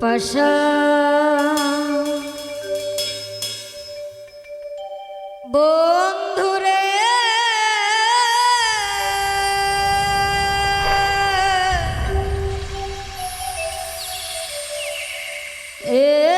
পাশা। বন্ধুরে। ও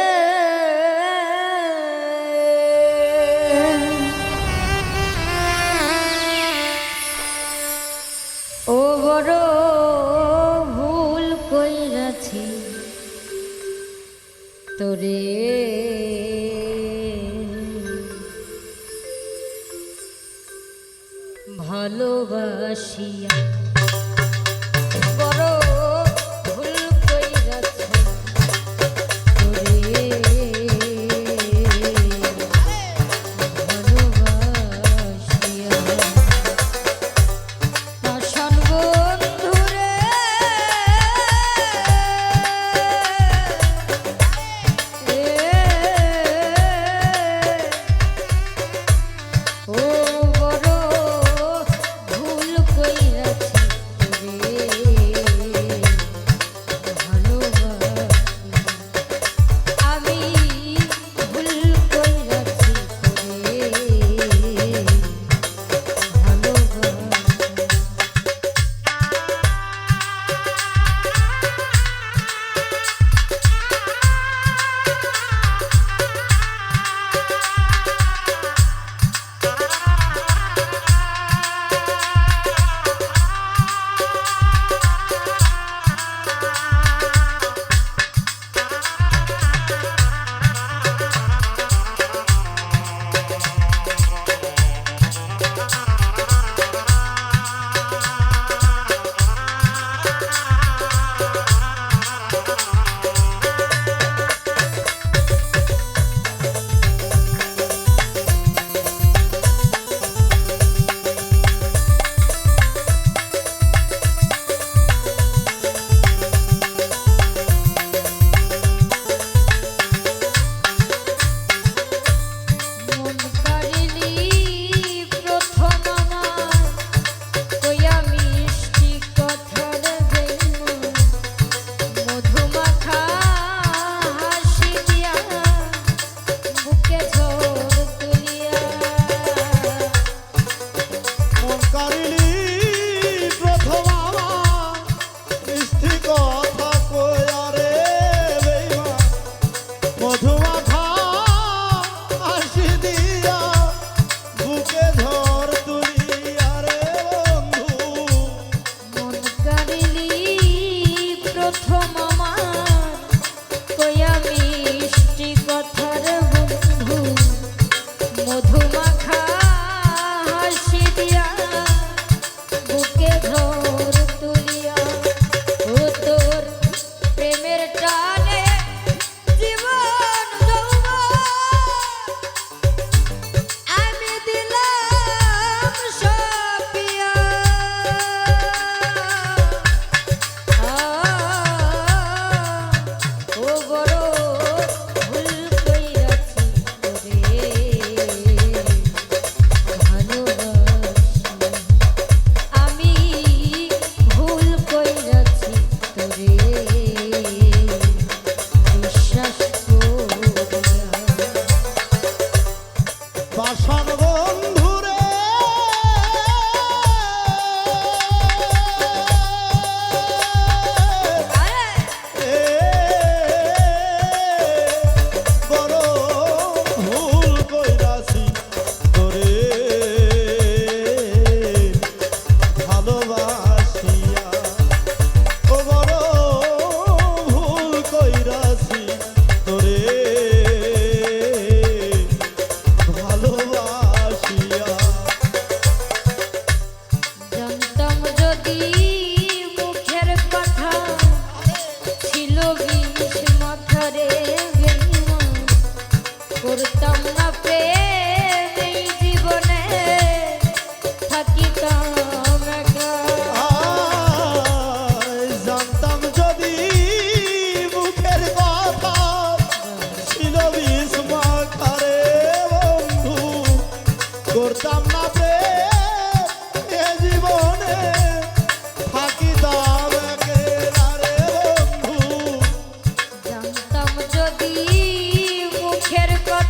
ভালোবাসিয়া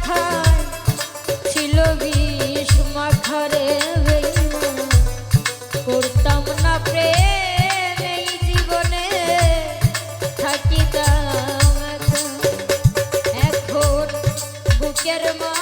মাথায় ছিল বিষ মাখারে করতাম না প্রেম এই জীবনে থাকিতাম এখন বুকের মা